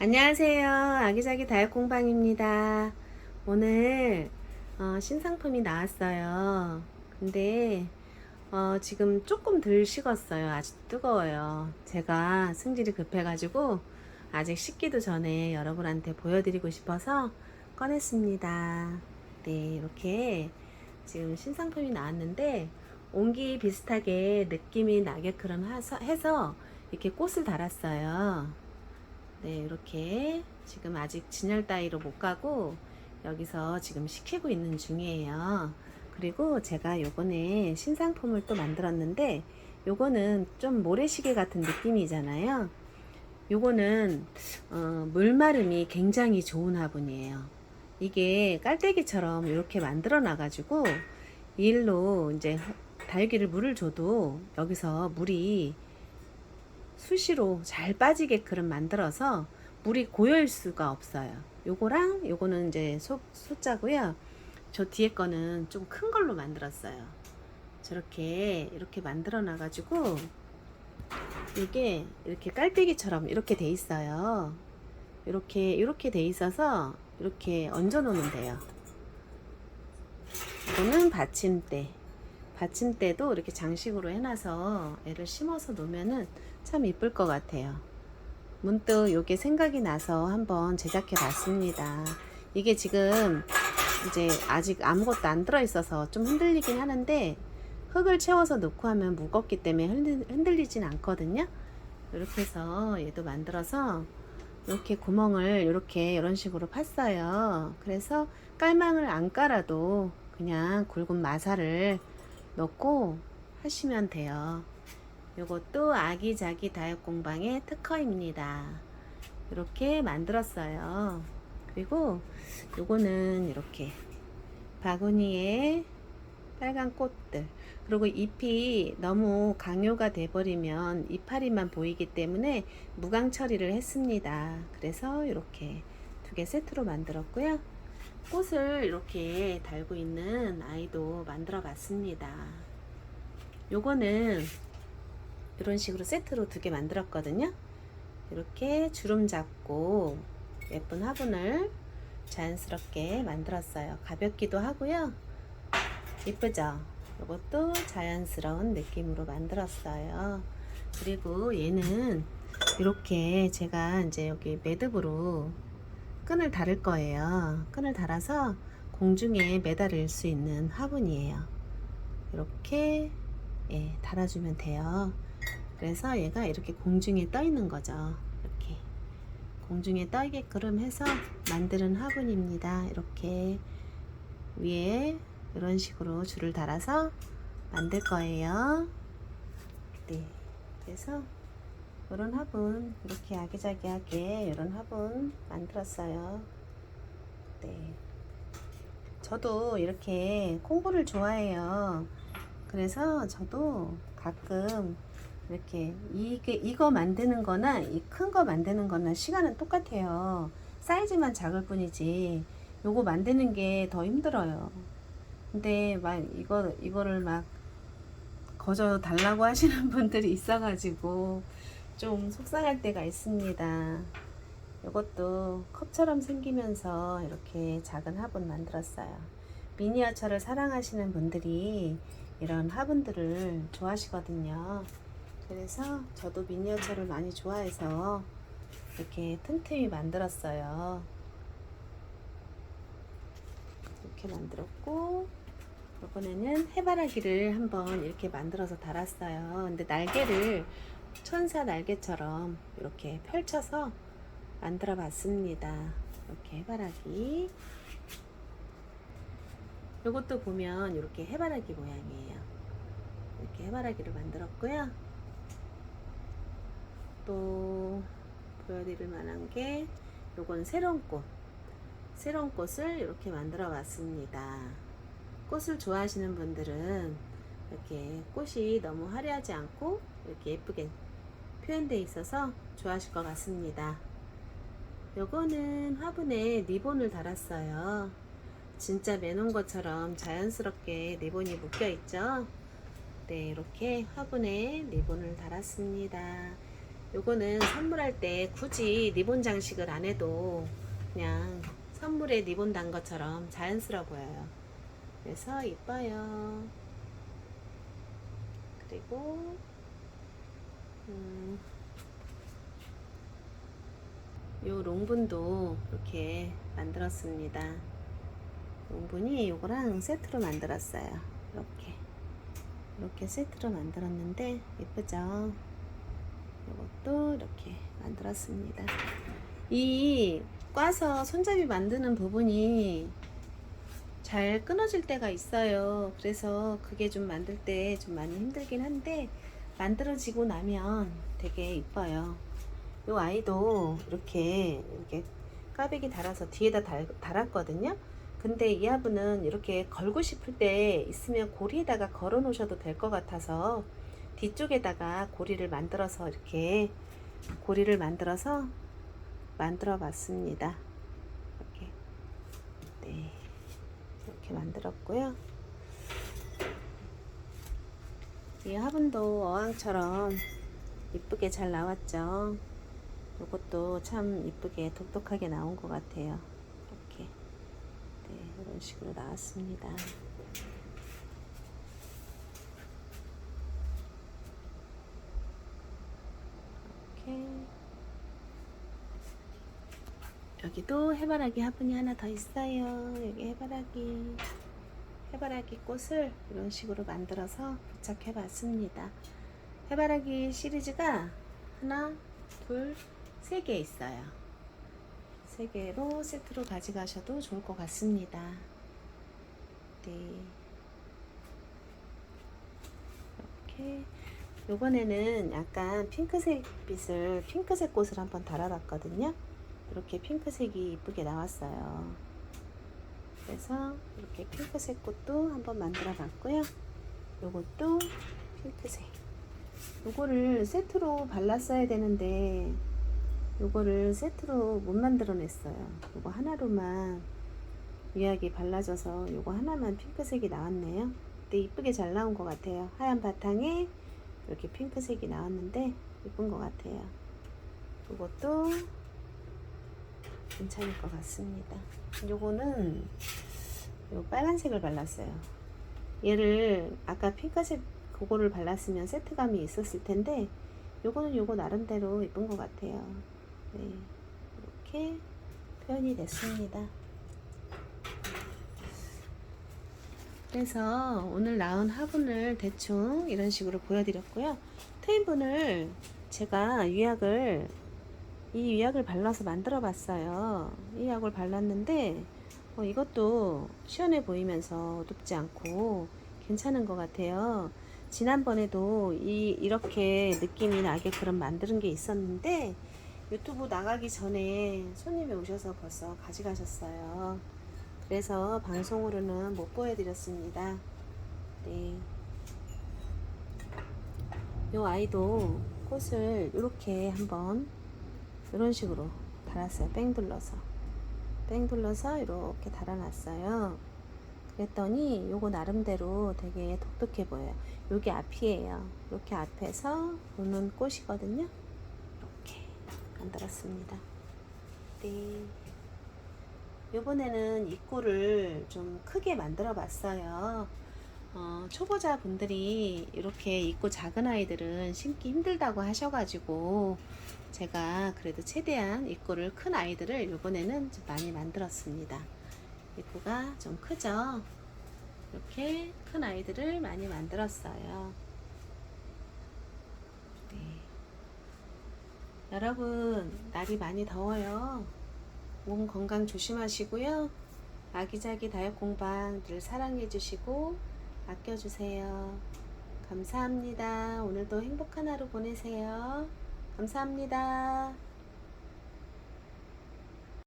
안녕하세요. 아기자기 다육공방입니다. 오늘 어, 신상품이 나왔어요. 근데 어, 지금 조금 덜 식었어요. 아직 뜨거워요. 제가 승질이 급해가지고 아직 식기도 전에 여러분한테 보여드리고 싶어서 꺼냈습니다. 네, 이렇게 지금 신상품이 나왔는데 온기 비슷하게 느낌이 나게끔 해서- 이렇게 꽃을 달았어요. 네, 이렇게 지금 아직 진열 따위로 못 가고 여기서 지금 식히고 있는 중이에요. 그리고 제가 요번에 신상품을 또 만들었는데 요거는 좀 모래시계 같은 느낌이잖아요. 요거는 어, 물마름이 굉장히 좋은 화분이에요. 이게 깔때기처럼 이렇게 만들어 놔가지고 이 일로 이제 다육이를 물을 줘도 여기서 물이 수시로 잘 빠지게끔 만들어서 물이 고여일 수가 없어요. 요거랑 요거는 이제 소, 소자고요. 저 뒤에 거는 좀 큰 걸로 만들었어요. 저렇게 이렇게 만들어 놔 가지고 이게 이렇게 깔때기처럼 이렇게 돼 있어요. 이렇게 이렇게 돼 있어서 이렇게 얹어 놓으면 돼요. 이거는 받침대. 받침대도 이렇게 장식으로 해놔서 애를 심어서 놓으면은 참 이쁠 것 같아요. 문득 이게 생각이 나서 한번 제작해 봤습니다. 이게 지금 이제 아직 아무것도 안 들어 있어서 좀 흔들리긴 하는데 흙을 채워서 넣고 하면 무겁기 때문에 흔들, 흔들리진 않거든요. 이렇게 해서 얘도 만들어서 이렇게 구멍을 이렇게 이런 식으로 팠어요. 그래서 깔망을 안 깔아도 그냥 굵은 마사를 넣고 하시면 돼요. 요것도 아기자기 다육 공방의 특허입니다. 이렇게 만들었어요. 그리고 요거는 이렇게 바구니에 빨간 꽃들 그리고 잎이 너무 강요가 돼버리면 이파리만 보이기 때문에 무광 처리를 했습니다. 그래서 이렇게 두 개 세트로 만들었고요. 꽃을 이렇게 달고 있는 아이도 만들어 봤습니다. 요거는 이런 식으로 세트로 두 개 만들었거든요. 이렇게 주름 잡고 예쁜 화분을 자연스럽게 만들었어요. 가볍기도 하고요. 이쁘죠? 이것도 자연스러운 느낌으로 만들었어요. 그리고 얘는 이렇게 제가 이제 여기 매듭으로 끈을 달을 거예요. 끈을 달아서 공중에 매달릴 수 있는 화분이에요. 이렇게 예, 달아주면 돼요. 그래서 얘가 이렇게 공중에 떠 있는 거죠. 이렇게 공중에 떠 있게끔 해서 만드는 화분입니다. 이렇게 위에 이런 식으로 줄을 달아서 만들 거예요. 네, 그래서 이런 화분 이렇게 아기자기하게 이런 화분 만들었어요. 네, 저도 이렇게 콩고를 좋아해요. 그래서 저도 가끔 이렇게 이게 이거 만드는 거나 이 큰 거 만드는 거나 시간은 똑같아요. 사이즈만 작을 뿐이지 요거 만드는 게 더 힘들어요. 근데 막 이거 이거를 막 거저 달라고 하시는 분들이 있어가지고 좀 속상할 때가 있습니다. 이것도 컵처럼 생기면서 이렇게 작은 화분 만들었어요. 미니어처를 사랑하시는 분들이 이런 화분들을 좋아하시거든요. 그래서 저도 미니어처를 많이 좋아해서 이렇게 틈틈이 만들었어요. 이렇게 만들었고 이번에는 해바라기를 한번 이렇게 만들어서 달았어요. 근데 날개를 천사 날개처럼 이렇게 펼쳐서 만들어 봤습니다. 이렇게 해바라기. 이것도 보면 이렇게 해바라기 모양이에요. 이렇게 해바라기를 만들었고요. 또 보여드릴 만한 게 요건 새로운 꽃. 새로운 꽃을 이렇게 만들어 봤습니다. 꽃을 좋아하시는 분들은 이렇게 꽃이 너무 화려하지 않고 이렇게 예쁘게 표현되어 있어서 좋아하실 것 같습니다. 요거는 화분에 리본을 달았어요. 진짜 매놓은 것처럼 자연스럽게 리본이 묶여 있죠. 네, 이렇게 화분에 리본을 달았습니다. 요거는 선물할 때 굳이 리본 장식을 안 해도 그냥 선물에 리본 단 것처럼 자연스러워 보여요. 그래서 이뻐요. 그리고 음, 요 롱분도 이렇게 만들었습니다. 롱분이 요거랑 세트로 만들었어요. 이렇게 이렇게 세트로 만들었는데 예쁘죠? 이것도 이렇게 만들었습니다. 이 꽈서 손잡이 만드는 부분이 잘 끊어질 때가 있어요. 그래서 그게 좀 만들 때 좀 많이 힘들긴 한데 만들어지고 나면 되게 이뻐요. 이 아이도 이렇게 이렇게 까베기 달아서 뒤에다 달, 달았거든요. 근데 이 아부는 이렇게 걸고 싶을 때 있으면 고리에다가 걸어 놓으셔도 될 것 같아서 뒤쪽에다가 고리를 만들어서 이렇게 고리를 만들어서 만들어 봤습니다. 이렇게 네 이렇게 만들었고요. 이 화분도 어항처럼 이쁘게 잘 나왔죠. 이것도 참 이쁘게 독특하게 나온 것 같아요. 이렇게 네 이런 식으로 나왔습니다. 이렇게 여기도 해바라기 화분이 하나 더 있어요. 여기 해바라기 해바라기 꽃을 이런 식으로 만들어서 부착해 봤습니다. 해바라기 시리즈가 하나, 둘, 세 개 있어요. 세 개로 세트로 가져가셔도 좋을 것 같습니다. 네. 이렇게 요번에는 약간 핑크색 빛을 핑크색 꽃을 한번 달아봤거든요. 이렇게 핑크색이 이쁘게 나왔어요. 그래서 이렇게 핑크색 꽃도 한번 만들어 봤고요. 요것도 핑크색. 요거를 세트로 발랐어야 되는데 요거를 세트로 못 만들어냈어요. 요거 하나로만 유약이 발라져서 요거 하나만 핑크색이 나왔네요. 근데 이쁘게 잘 나온 것 같아요. 하얀 바탕에 이렇게 핑크색이 나왔는데 이쁜 것 같아요. 이것도 괜찮을 것 같습니다. 요거는 요 빨간색을 발랐어요. 얘를 아까 핑크색 그거를 발랐으면 세트감이 있었을 텐데 요거는 요거 나름대로 이쁜 것 같아요. 네, 이렇게 표현이 됐습니다. 그래서 오늘 나온 화분을 대충 이런 식으로 보여드렸고요. 트윈분을 제가 유약을 이 유약을 발라서 만들어 봤어요. 이 약을 발랐는데 어, 이것도 시원해 보이면서 어둡지 않고 괜찮은 것 같아요. 지난번에도 이 이렇게 느낌이 나게끔 만드는 게 있었는데 유튜브 나가기 전에 손님이 오셔서 벌써 가져가셨어요. 그래서 방송으로는 못 보여드렸습니다. 네. 요 아이도 꽃을 이렇게 한번 이런 식으로 달았어요. 뺑 둘러서. 뺑 둘러서 이렇게 달아놨어요. 그랬더니 요거 나름대로 되게 독특해 보여요. 요게 앞이에요. 이렇게 앞에서 보는 꽃이거든요. 이렇게 만들었습니다. 네. 요번에는 입구를 좀 크게 만들어 봤어요. 어, 초보자 분들이 이렇게 입구 작은 아이들은 심기 힘들다고 하셔가지고 제가 그래도 최대한 입구를 큰 아이들을 요번에는 좀 많이 만들었습니다. 입구가 좀 크죠? 이렇게 큰 아이들을 많이 만들었어요. 네. 여러분, 날이 많이 더워요. 몸 건강 조심하시고요. 아기자기 다육 공방 늘 사랑해 주시고 아껴주세요. 감사합니다. 오늘도 행복한 하루 보내세요. 감사합니다.